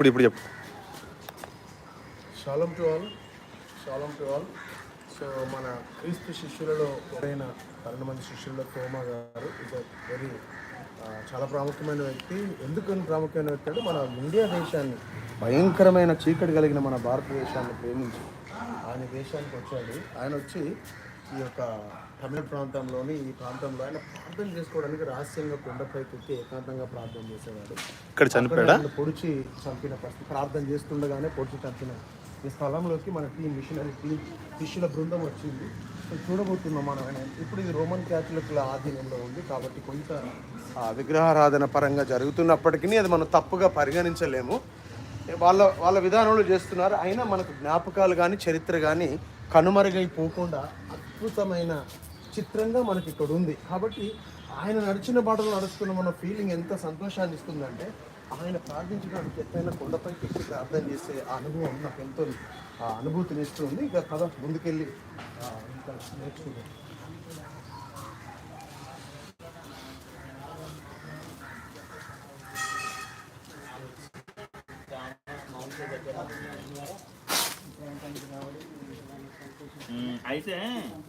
ఇప్పుడు ఇప్పుడు చెప్పు. Shalom to all shalom to all so మన క్రీస్తు శిష్యులలో ఒకరైన పన్నెండు మంది శిష్యుల్లో తోమా గారు ఇస్ వెరీ చాలా ప్రాముఖ్యమైన వ్యక్తి. ఎందుకని ప్రాముఖ్యమైన వ్యక్తి అంటే మన ఇండియా దేశాన్ని భయంకరమైన చీకటి కలిగిన మన భారతదేశాన్ని ప్రేమించి ఆయన దేశానికి వచ్చాడు. ఆయన వచ్చి ఈ యొక్క తమిళ ప్రాంతంలోని ఈ ప్రాంతంలో ఆయన ప్రార్థన చేసుకోవడానికి రహస్యంగా కొండపైకి ఎక్కి ఏకాంతంగా ప్రార్థన చేసేవాడు. ఇక్కడ చనిపోయాడా? పొడిచి చంపిన పరిస్థితి. ప్రార్థన చేస్తుండగానే పొడిచి చంపిన ఈ స్థలంలోకి మన టీం మిషనరీ టీం శిష్యుల బృందం వచ్చింది. సో చూడబోతున్నాం మనం ఆయన. ఇప్పుడు ఇది రోమన్ క్యాథలిక్ల ఆధీనంలో ఉంది కాబట్టి కొంత ఆ, విగ్రహారాధన పరంగా జరుగుతున్నప్పటికీ అది మనం తప్పుగా పరిగణించలేము. వాళ్ళ వాళ్ళ విధానంలో చేస్తున్నారు. అయినా మనకు జ్ఞాపకాలు కానీ చరిత్ర కానీ కనుమరుగైపోకుండా అద్భుతమైన చిత్రంగా మనకి ఇక్కడ ఉంది కాబట్టి ఆయన నడిచిన బాటలో నడుస్తున్న మన ఫీలింగ్ ఎంత సంతోషాన్ని ఇస్తుందంటే ఆయన ప్రార్థించడానికి ఎత్తైన కొండపై ఎక్కి ప్రార్థన చేసే అనుభవం నాకు ఎంతో అనుభూతిని ఇస్తుంది. ఇక కథ ముందుకెళ్ళి ఆ, ఇంకా నేర్చుకుందాం ఉమ్, అయితే ఇదైతే సాయంత్రం అట్లా కలుద్దాంలే అన్న పాపం నువ్వు వర్క్లో ఉన్నావు కదా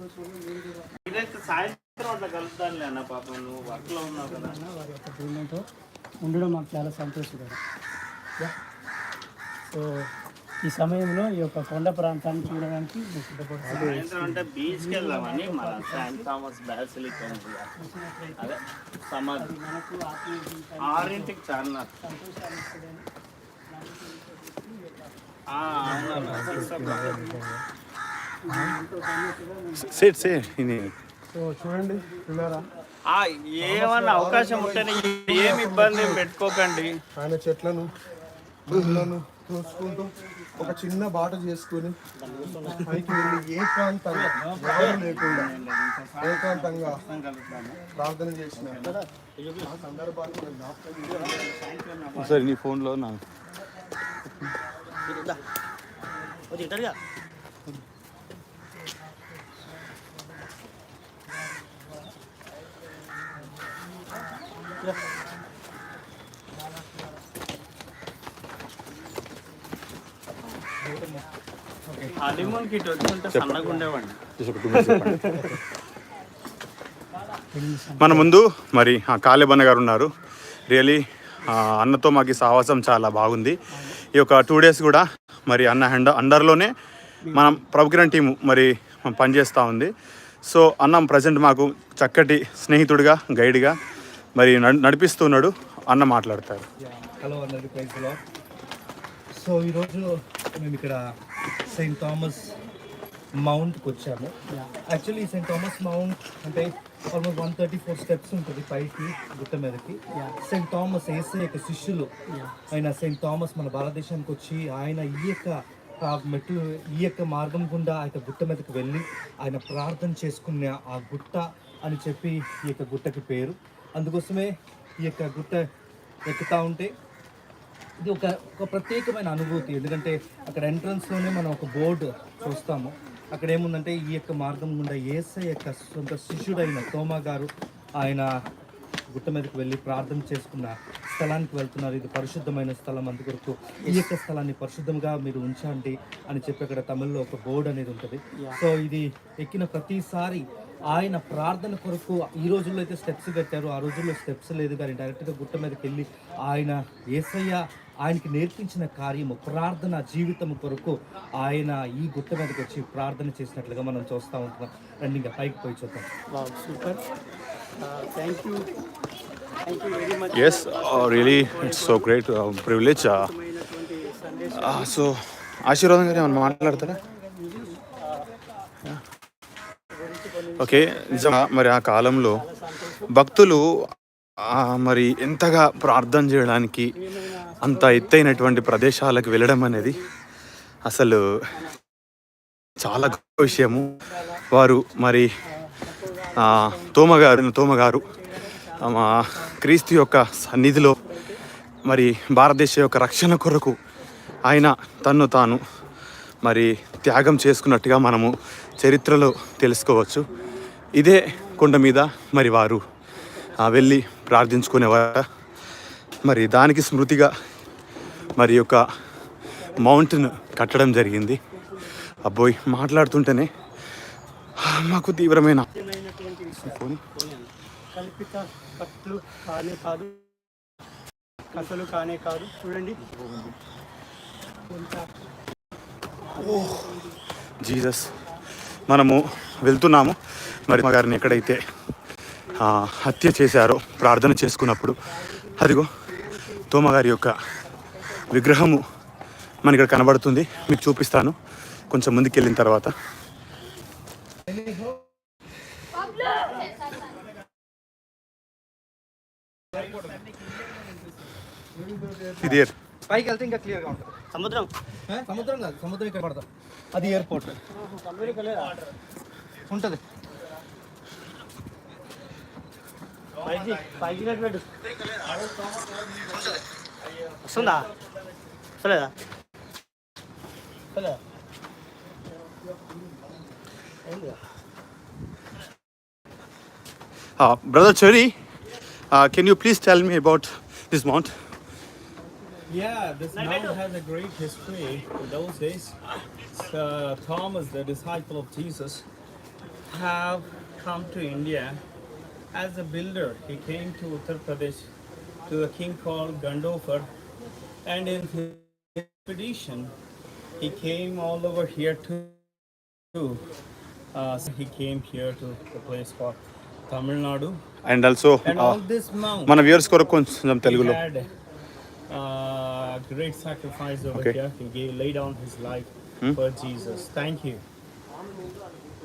వారి యొక్క బృందంతో ఉండడం మాకు చాలా సంతోషకరం. సో ఈ సమయంలో ఈ యొక్క కొండ ప్రాంతాన్ని చూడడానికి అంటే బీచ్కి వెళ్దామని మన శాంట్ థామస్ బ్యాసిలిక్ అదే సమాధి. ఆరింటికి చార్మినార్. సేట్ సే ఇది సో చూడండి ఏమన్నా అవకాశం ఉంటేనే ఏమి ఇబ్బంది పెట్టుకోకండి. ఆయన చెట్లను గుళ్ళను చూసుకుంటూ ఒక చిన్న బాట చేసుకుని పైకి వెళ్ళి ఏకాంతంగా ఎవరు లేకుండా ఏకాంతంగా ప్రార్థన చేసిన సందర్భాన్ని. ఒకసారి నీ ఫోన్లో నా ఇటు వచ్చుంటే సన్నగా ఉండేవాడిని. మన ముందు మరి ఆ కాళేబన్న గారు ఉన్నారు. రియలీ అన్నతో మాకు ఈ సాహసం చాలా బాగుంది. ఈ యొక్క టూ డేస్ కూడా మరి అన్న హండ అండర్లోనే మనం ప్రభుకిరణ్ టీము మరి పనిచేస్తూ ఉంది. సో అన్న ప్రజెంట్ మాకు చక్కటి స్నేహితుడిగా గైడ్గా మరి నడిపిస్తున్నాడు అన్న మాట్లాడతారు. హలో అందరికి ప్రైజ్ సో ఈరోజు మేము ఇక్కడ సెయింట్ థామస్ మౌంట్కి వచ్చాము. యాక్చువల్లీ సెయింట్ థామస్ మౌంట్ అంటే almost one thirty four steps ఉంటుంది పైకి గుట్ట మీదకి. సెయింట్ థామస్ ఏసే యొక్క శిష్యులు ఆయన సెయింట్ థామస్ మన భారతదేశానికి వచ్చి ఆయన ఈ యొక్క ఆ మెట్లు ఈ యొక్క మార్గం గుండా ఆ యొక్క గుట్ట మీదకి వెళ్ళి ఆయన ప్రార్థన చేసుకునే ఆ గుట్ట అని చెప్పి ఈ యొక్క గుట్టకి పేరు. అందుకోసమే ఈ యొక్క గుట్ట ఎక్కుతూ ఉంటే ఇది ఒక ఒక ప్రత్యేకమైన అనుభూతి. ఎందుకంటే అక్కడ ఎంట్రన్స్లోనే మనం ఒక బోర్డు చూస్తాము. అక్కడ ఏముందంటే ఈ యొక్క మార్గం గుండా ఏసై యొక్క సొంత శిష్యుడైన తోమా గారు ఆయన గుట్ట మీదకి వెళ్ళి ప్రార్థన చేసుకున్న స్థలానికి వెళ్తున్నారు. ఇది పరిశుద్ధమైన స్థలం అందుకొరకు ఈ యొక్క స్థలాన్ని పరిశుద్ధంగా మీరు ఉంచండి అని చెప్పి అక్కడ తమిళ్ళో ఒక బోర్డు అనేది ఉంటుంది. సో ఇది ఎక్కిన ప్రతిసారి ఆయన ప్రార్థన కొరకు ఈ రోజుల్లో అయితే స్టెప్స్ కట్టారు. ఆ రోజుల్లో స్టెప్స్ లేదు కానీ డైరెక్ట్గా గుట్ట మీదకి వెళ్ళి ఆయన ఏసయ్య ఆయనకి నేర్పించిన కార్యము ప్రార్థన జీవితం కొరకు ఆయన ఈ గుట్ట మీదకి వచ్చి ప్రార్థన చేసినట్లుగా మనం చూస్తూ ఉంటున్నాం. రండి ఇంకా పైకి పోయి చూద్దాం. Super thank you yes really it's so great privilege so Ashirvadam గారు ఏమన్నా మాట్లాడతారా? ఓకే నిజంగా మరి ఆ కాలంలో భక్తులు మరి ఎంతగా ప్రార్థన చేయడానికి అంత ఎత్తైనటువంటి ప్రదేశాలకు వెళ్ళడం అనేది అసలు చాలా గొప్ప విషయము. వారు మరి తోమగారు తోమగారు మా క్రీస్తు యొక్క సన్నిధిలో మరి భారతదేశ యొక్క రక్షణ కొరకు ఆయన తన్ను తాను మరి త్యాగం చేసుకున్నట్టుగా మనము చరిత్రలో తెలుసుకోవచ్చు. ఇదే కొండ మీద మరి వారు వెళ్ళి ప్రార్థించుకునేవారు మరి దానికి స్మృతిగా మరి యొక్క మౌంటైన్ కట్టడం జరిగింది. అబ్బోయ్ మాట్లాడుతుంటేనే మాకు తీవ్రమైన కల్పిత కత్తులు కానే కాదు. కథలు కానే కాదు. చూడండి. జీసస్ మనము వెళ్తున్నాము. మరి మా గారిని ఎక్కడైతే హత్య చేశారో ప్రార్థన చేసుకున్నప్పుడు అదిగో తోమగారి యొక్క విగ్రహము మన ఇక్కడ కనబడుతుంది. మీకు చూపిస్తాను. కొంచెం ముందుకు వెళ్ళిన తర్వాత. ఇది పైకి వెళ్తే ఇంకా క్లియర్గా ఉంటుంది. సముద్రం. ఏ? సముద్రం కాదు సముద్రం ఇక్కడ పడతాం. అది ఎయిర్పోర్ట్ ఉంటుంది. పైకి పైకి నెట్ పెట్టు. వస్తుందా? వస్తలేదా? వస్తలేదా? Uh, brother Cherry, uh, can you please tell me about this mount? Yeah, this mount has a great history. In those days, uh, Thomas, the disciple of Jesus, have come to India as a builder. He came to Uttar Pradesh to a king called Gandofar, and in his expedition, he came all over here to. to uh, he came here to the place called Tamil Nadu, and also and all this mount. మన viewers కొరకు కొంచెం తెలుగులో Great sacrifice over Okay. here. He gave, laid down his life for Jesus. Thank you.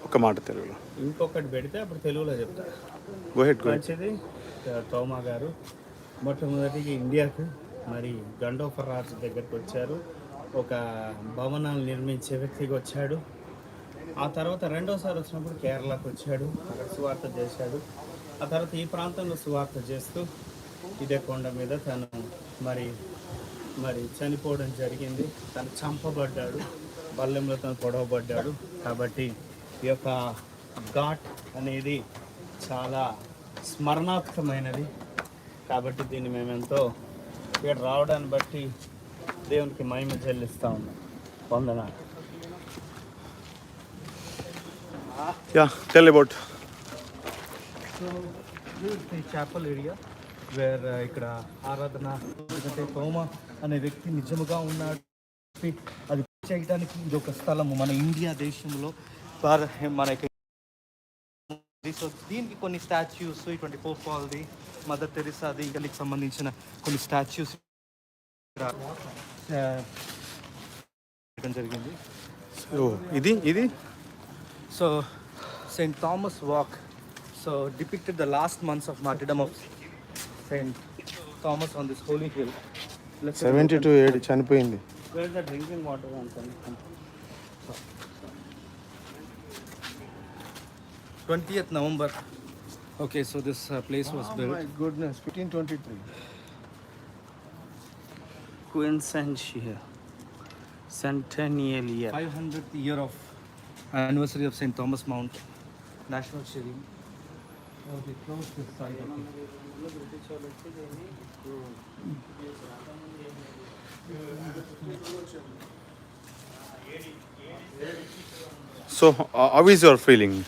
ఒక మాట తెలుగులో. ఇంకొకటి పెడితే అప్పుడు తెలుగులో చెప్తా. గో హెడ్ గో మంచిది తోమా గారు. మొట్టమొదటిగా ఇండియాకు మరి గండోఫర్ రాజు దగ్గరికి వచ్చారు. ఒక భవనాలు నిర్మించే వ్యక్తికి వచ్చాడు. ఆ తర్వాత రెండోసారి వచ్చినప్పుడు కేరళకు వచ్చాడు. అక్కడ సువార్త చేశాడు. ఆ తర్వాత ఈ ప్రాంతంలో సువార్త చేస్తూ ఇదే కొండ మీద తను మరి మరి చనిపోవడం జరిగింది. తను చంపబడ్డాడు. బల్లెంలో తను పొడవబడ్డాడు. కాబట్టి ఈ యొక్క ఘాట్ అనేది చాలా స్మరణాత్మకమైనది. కాబట్టి దీన్ని మేము ఎంతో ఇక్కడ రావడాన్ని బట్టి దేవునికి మహిమ చెల్లిస్తా ఉన్నాం. వందనాలు. Yeah tell about so chapel area where ఇక్కడ ఆరాధన ఎందుకంటే తోమ అనే వ్యక్తి నిజముగా ఉన్నాడు అది చేయడానికి ఇది ఒక స్థలము మన ఇండియా దేశంలో మనకి సో దీనికి కొన్ని స్టాచ్యూస్ ట్వంటీ ఫోర్ ఫాల్ది మదర్ తెరిసాది ఇంకా దీనికి సంబంధించిన కొన్ని స్టాచ్యూస్ జరిగింది సో ఇది ఇది So, St. Thomas Walk. So, depicted the last months of martyrdom of St. Thomas on this holy hill. Let's seventy two ఏడు చనిపోయింది Where is the drinking water and Twentieth November. Okay, so this uh, place was built. Goodness fifteen twenty three Quincentia. Centennial year. 500th year of anniversary of St. Thomas Mount National So how is your feeling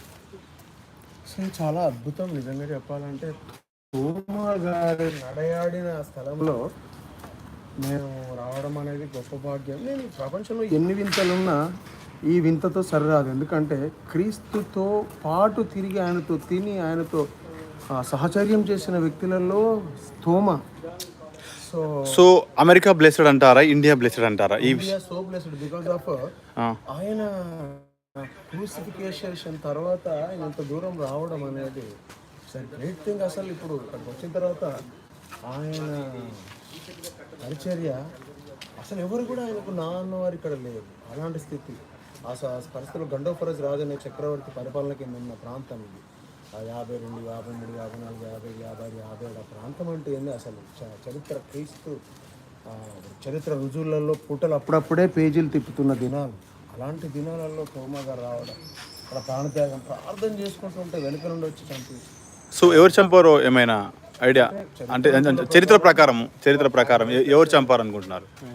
అసలు చాలా అద్భుతం నిజంగా చెప్పాలంటే తూర్మ గారి నడయాడిన స్థలంలో నేను రావడం అనేది గొప్ప భాగ్యం. నేను ప్రపంచంలో ఎన్ని వింతలున్నా ఈ వింతతో సరిరాదు. ఎందుకంటే క్రీస్తుతో పాటు తిరిగి ఆయనతో తిని ఆయనతో సహచర్యం చేసిన వ్యక్తులలో స్తోమ. సో సో అమెరికా బ్లెస్డ్ అంటారా? ఇండియా బ్లెస్డ్ అంటారా? ఈ సో బ్లెస్డ్ బికాస్ ఆఫ్ ఆయన క్రూసిఫికేషన్ తర్వాత ఆయన ఇంత దూరం రావడం అనేది గ్రేట్ థింగ్ అసలు ఇప్పుడు ఇక్కడికి వచ్చిన తర్వాత ఆయన పరిచర్య అసలు ఎవరు కూడా ఆయనకు నా అన్నవారు ఇక్కడ లేరు. అలాంటి స్థితి. ఆ పరిస్థితుల్లో గండోఫరజ్ రాజు అనే చక్రవర్తి పరిపాలన కింద ఉన్న ప్రాంతం ఇది. ఆ యాభై రెండు యాభై మూడు యాభై నాలుగు యాభై యాభై యాభై ఏడు ఆ ప్రాంతం అంటే ఏంది? అసలు చరిత్ర క్రీస్తు ఆ, చరిత్ర రుజువులలో పుటలు అప్పుడప్పుడే పేజీలు తిప్పుతున్న దినాలు. అలాంటి దినాలలో తోమా గారు రావడం అక్కడ ప్రాణత్యాగం ప్రార్థన చేసుకుంటుంటే వెనుక నుండి వచ్చి చంపి సో ఎవరు చంపారో ఏమైనా ఐడియా? అంటే చరిత్ర ప్రకారం చరిత్ర ప్రకారం ఎవరు చంపారు అనుకుంటున్నారు ఆ,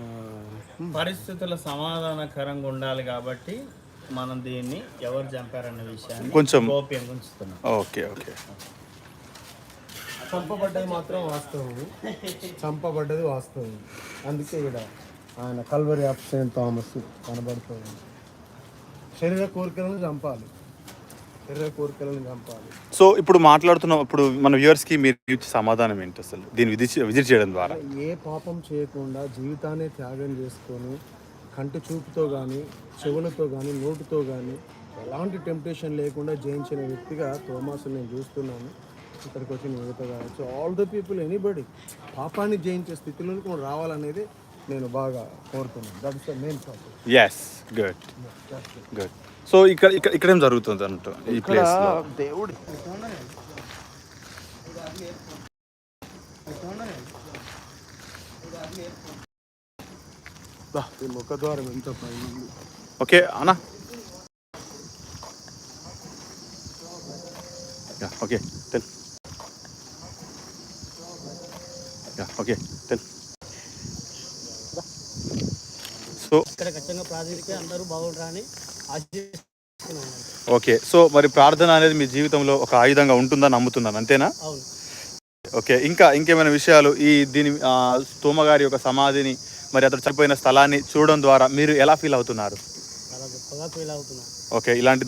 పరిస్థితులు సమాధానకరంగా ఉండాలి కాబట్టి మనం దీన్ని ఎవరు చంపారన్న విషయాన్ని కొంచెం- గోప్యంగా ఉంచుతున్నాం. Okay okay. చంపబడ్డది మాత్రం వాస్తవం. చంపబడ్డది వాస్తవం. అందుకే ఇక్కడ ఆయన కల్వరి ఆఫ్ సెయింట్ థామస్ కనబడుతుంది. శరీర కోరికలను చంపాలి. శరీర కోరికలను చంపాలి. సో ఇప్పుడు మాట్లాడుతున్న ఇప్పుడు మన వ్యూవర్స్కి మీరు ఇచ్చే సమాధానం ఏంటి అసలు? దీన్ని విధి విజిట్ చేయడం ద్వారా. ఏ పాపం చేయకుండా జీవితాన్ని త్యాగం చేసుకొని కంటి చూపుతో కానీ చెవులతో కానీ నోటితో కానీ ఎలాంటి టెంప్టేషన్ లేకుండా జయించిన వ్యక్తిగా థోమాస్ నేను చూస్తున్నాను. ఇక్కడికి వచ్చి మిగతా కావచ్చు ఆల్ ద పీపుల్ ఎనీబడి పాపాన్ని జయించే స్థితిలోకి మనం రావాలనేది నేను బాగా కోరుతున్నాను. That is the main topic yes good good so ఇక్కడ ఇక్కడ ఇక్కడ ఏం జరుగుతుంది అన్నట్టు ఈ ప్లేస్లో? దేవుడి ఈ ముఖద్వారం ఎంత పైన ఉంది? ఓకే అన్నా? Yeah okay tell yeah okay tell so ఇక్కడ ఖచ్చితంగా ప్రాజెక్ట్కి అందరూ బాగుంటారని ఆశిస్తున్నాను ఓకే. సో మరి ప్రార్థన అనేది మీ జీవితంలో ఒక ఆయుధంగా ఉంటుందని నమ్ముతున్నాను అంతేనా? ఓకే. ఇంకా ఇంకేమైనా విషయాలు? ఈ దీని ఆ, స్తోమ గారి యొక్క సమాధిని మరి అతడు చనిపోయిన స్థలాన్ని చూడడం ద్వారా మీరు ఎలా ఫీల్ అవుతున్నారు? ఓకే. ఇలాంటి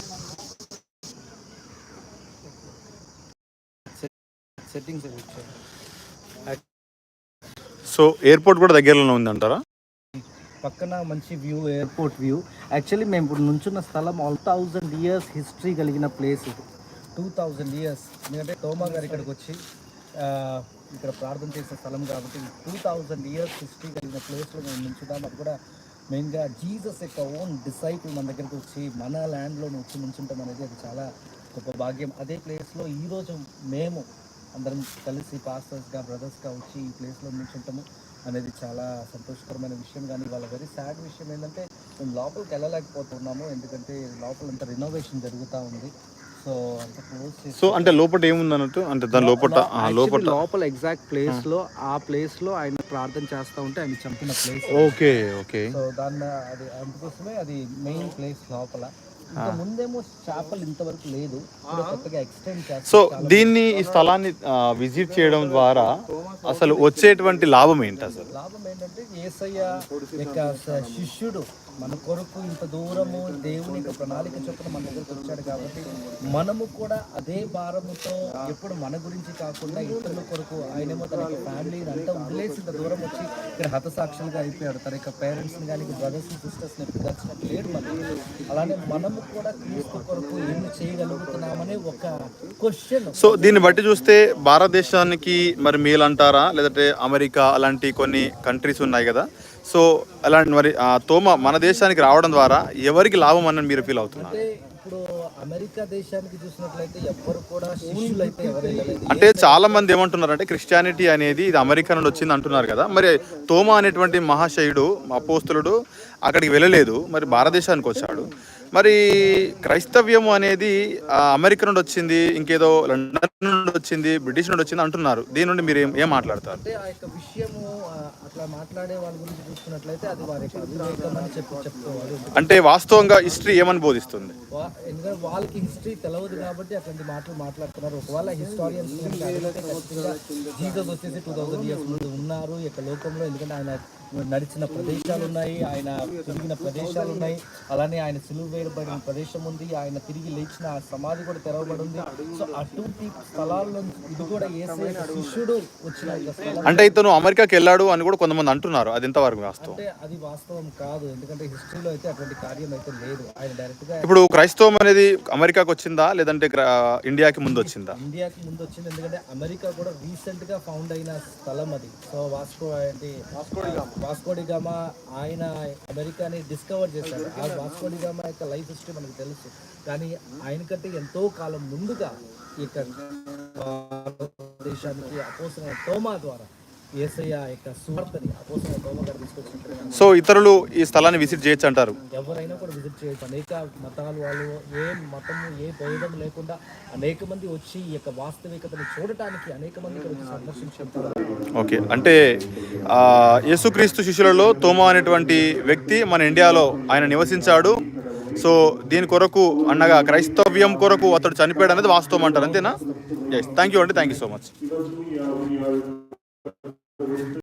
సో ఎయిర్పోర్ట్ కూడా దగ్గరలోనే ఉందంటారా? పక్కన మంచి వ్యూ ఎయిర్పోర్ట్ వ్యూ యాక్చువల్లీ మేము ఇప్పుడు నుంచున్న స్థలం ఆల్ థౌజండ్ ఇయర్స్ హిస్టరీ కలిగిన ప్లేస్ ఇది. టూ థౌజండ్ ఇయర్స్ ఎందుకంటే తోమా గారు ఇక్కడికి వచ్చి ఇక్కడ ప్రార్థన చేసే స్థలం కాబట్టి టూ థౌజండ్ ఇయర్స్ హిస్టరీ కలిగిన ప్లేస్లో మేము నుంచుదాం అది కూడా మెయిన్గా జీసస్ యొక్క ఓన్ డిసైపుల్ మన దగ్గరికి వచ్చి మన ల్యాండ్లో వచ్చి నుంచుంటాం అనేది అది చాలా గొప్ప భాగ్యం. అదే ప్లేస్లో ఈరోజు మేము అందరం కలిసి పాస్టర్స్గా బ్రదర్స్గా వచ్చి ఈ ప్లేస్లో నుంచుంటాము. అనేది చాలా సంతోషకరమైన విషయం. కానీ వాళ్ళ వెరీ సాడ్ విషయం ఏంటంటే మేము లోపలికి వెళ్ళలేకపోతున్నాము. ఎందుకంటే లోపల అంత రినోవేషన్ జరుగుతూ ఉంది. సో అంత క్లోజ్ సో అంటే లోపల ఏముంది అన్నట్టు అంటే దాని లోపల లోపల లోపల ఎగ్జాక్ట్ ప్లేస్లో ఆ ప్లేస్లో ఆయన ప్రార్థన చేస్తా ఉంటే ఆయన చంపిన ప్లేస్ ఓకే ఓకే. సో దాన్ని అది అందుకోసమే అది మెయిన్ ప్లేస్ లోపల. ముందేమో చేపలు ఇంతవరకు లేదు. ఇప్పుడు కొత్తగా ఎక్స్టెండ్ చేస్తారు సో దీన్ని ఈ స్థలాన్ని విజిట్ చేయడం ద్వారా అసలు వచ్చేటువంటి లాభం ఏంటి అసలు? లాభం ఏంటంటే ఏసయ్య యొక్క శిష్యుడు మన కొరకు ఇంత దూరము దేవుని యొక్క ప్రణాళిక చొప్పున మన దగ్గరకు వచ్చాడు కాబట్టి మనము కూడా అదే భారముతో ఎప్పుడు మన గురించి కాకుండా ఇతరుల కొరకు ఆయనేమో తన యొక్క ఫ్యామిలీ అంతా వదిలేసి ఇంత దూరం వచ్చి ఇక్కడ హతసాక్షులుగా అయిపోయాడు. తన యొక్క పేరెంట్స్ని కానీ బ్రదర్స్ సిస్టర్స్ని ఎప్పుడు లేడు మనం అలానే మనము కూడా క్రీస్తు కొరకు ఏమి చేయగలుగుతున్నామనే ఒక క్వశ్చన్ సో దీన్ని బట్టి చూస్తే భారతదేశానికి మరి మేలంటారా? లేదంటే అమెరికా అలాంటి కొన్ని కంట్రీస్ ఉన్నాయి కదా. సో అలాంటి మరి తోమ మన దేశానికి రావడం ద్వారా ఎవరికి లాభం అని మీరు ఫీల్ అవుతున్నారు? అంటే ఇప్పుడు అమెరికా దేశానికి చూసినట్లయితే ఎవ్వరు కూడా శిష్యులు అయితే ఎవరు వెళ్ళలేదు అంటే చాలా మంది ఏమంటున్నారంటే క్రిస్టియానిటీ అనేది ఇది అమెరికా నుండి వచ్చింది అంటున్నారు కదా. మరి తోమా అనేటువంటి మహాశయుడు అపోస్తులుడు అక్కడికి వెళ్ళలేదు. మరి భారతదేశానికి వచ్చాడు. మరి క్రైస్తవ్యము అనేది అమెరికా నుండి వచ్చింది ఇంకేదో లండన్ నుండి వచ్చింది బ్రిటిష్ నుండి వచ్చింది అంటున్నారు. దీని నుండి మీరు ఏం మాట్లాడతారు? అంటే ఆ యొక్క విషయము అట్లా మాట్లాడే వాళ్ళ గురించి చూసుకున్నట్లయితే అది వారి యొక్క అవివేకం అని చెప్పి చెప్తారు అంటే వాస్తవంగా హిస్టరీ ఏమని బోధిస్తుంది? వా- ఎందుకంటే వాళ్ళకి హిస్టరీ తెలియదు కాబట్టి అట్లాంటి మాటలు మాట్లాడుతున్నారు. ఒకవేళ హిస్టారియన్స్ జీసస్ వచ్చేసి టూ థౌసండ్ ఇయర్స్ ముందు ఉన్నారు. ఈ యొక్క లోకంలో ఎందుకంటే ఆయన నడిచిన ప్రదేశాలు ఉన్నాయి ఆయన తిరిగిన ప్రదేశాలు ఉన్నాయి. అలానే ఆయన సిలువ వేయబడిన ప్రదేశం ఉంది. ఆయన తిరిగి లేచిన ఆ సమాధి కూడా తెరవబడి ఉంది సో అటువంటి స్థలాల్లో ఇది కూడా ఏసే శిష్యుడు వచ్చిన అంటే ఇతను అమెరికాకి వెళ్ళాడు అని కూడా కొంతమంది అంటున్నారు. అది ఎంతవరకు వాస్తవం. అంటే అది వాస్తవం కాదు. ఎందుకంటే హిస్టరీలో అయితే అటువంటి కార్యం అయితే లేదు. ఆయన డైరెక్ట్గా ఇప్పుడు క్రైస్తవం అనేది అమెరికాకి వచ్చిందా? లేదంటే ఇండియాకి ముందు వచ్చిందా? ఇండియాకి ముందు వచ్చింది. ఎందుకంటే అమెరికా కూడా రీసెంట్గా ఫౌండ్ అయిన స్థలం అది. సో వాస్కో ఏంటి వాస్కోడిగామా ఆయన అమెరికాని డిస్కవర్ చేశాడు ఆ వాస్కోడిగామా యొక్క లైఫ్ హిస్టరీ మనకు తెలుసు. కానీ ఆయనకంటే ఎంతో కాలం ముందుగా భారతదేశానికి అపోసిన ద్వారా తోమ తీసుకొచ్చినట్టుగా సో ఇతరులు ఈ స్థలాన్ని విజిట్ చేయొచ్చు అంటారు. ఎవరైనా కూడా విజిట్ చేయొచ్చు. అనేక మతాలు వాళ్ళు ఏ మతము ఏ భేదం లేకుండా అనేక మంది వచ్చి ఈ యొక్క వాస్తవికతను చూడటానికి అనేక మంది ఇక్కడ సందర్శించుకుంటారు ఓకే. అంటే యేసుక్రీస్తు శిష్యులలో తోమా అనేటువంటి వ్యక్తి మన ఇండియాలో ఆయన నివసించాడు. సో దీని కొరకు అనగా క్రైస్తవ్యం కొరకు అతడు చనిపోయాడు అనేది వాస్తవం అంటారు అంతేనా? ఎస్ థ్యాంక్ యూ అండి థ్యాంక్ యూ సో మచ్